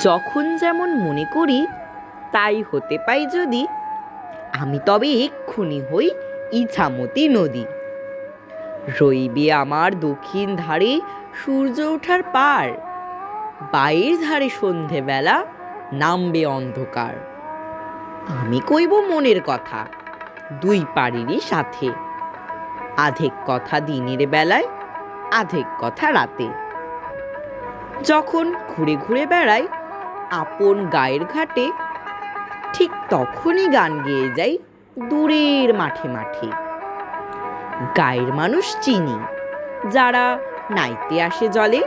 যখন যেমন মনে করি, তাই হতে পাই যদি আমি তবে এক্ষুনি হই ইছামতি নদী। রইবে আমার দক্ষিণ ধারে সূর্য ওঠার পার বাইর ধারে সন্ধেবেলা নামবে অন্ধকার। আমি কইব মনের কথা, দুই পাড়িরই সাথে। আধেক কথা দিনের বেলায়, আধেক কথা রাতে। যখন ঘুরে ঘুরে বেড়াই, আপন গায়ের ঘাটে, ঠিক তখনই গান গেয়ে যাই দূরের মাঠে মাঠে। গায়ের মানুষ চিনি, যারা নাইতে আসে জলে।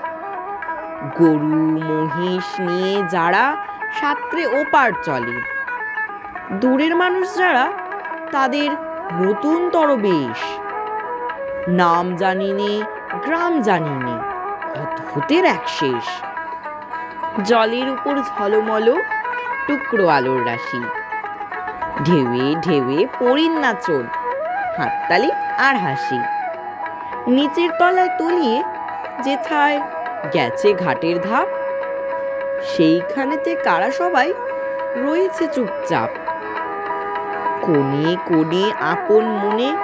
গরু, মহিষ নিয়ে যারা সাত্রে ওপার চলে। দূরের মানুষ যারা, তাদের নতুন তর বেশ। নাম জানি নে গ্রাম জানি নে অদ্ভুতের এক শেষ। জলের উপর ঝলমল টুকরো আলোর রাশি। ঢেউয়ে ঢেউয়ে পড়িন নাচন, হাততালি আর হাসি। নিচের তলায় তলিয়ে যেথায় গেছে ঘাটের ধাপ, সেইখানেতে কারা সবাই রয়েছে চুপচাপ। কোণে কোণে আপন মনে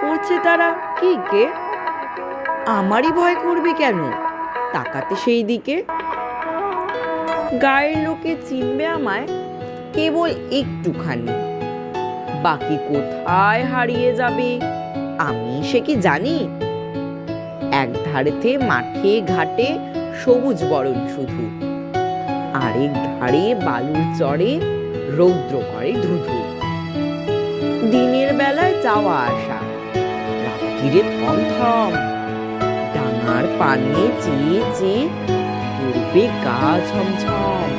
করছে তারা, কি কে? আমারই ভয় করবে কেন? তাকাতে সেই দিকে। গায়ের লোকে চিনবে আমায় কেবল একটুখানি। বাকি কোথায় হারিয়ে যাবে? আমি সে কি জানি? এক ধারেতে মাঠে, ঘাটে সবুজ বরণ শুধু। আরেক ধারে বালুর চড়ে রৌদ্র করে ধুধু। দিনের বেলায় যাওয়া আসা, রাত্রিরে থমথম ডাঙার পানে চেয়ে চেয়ে পড়বে গা ছমছম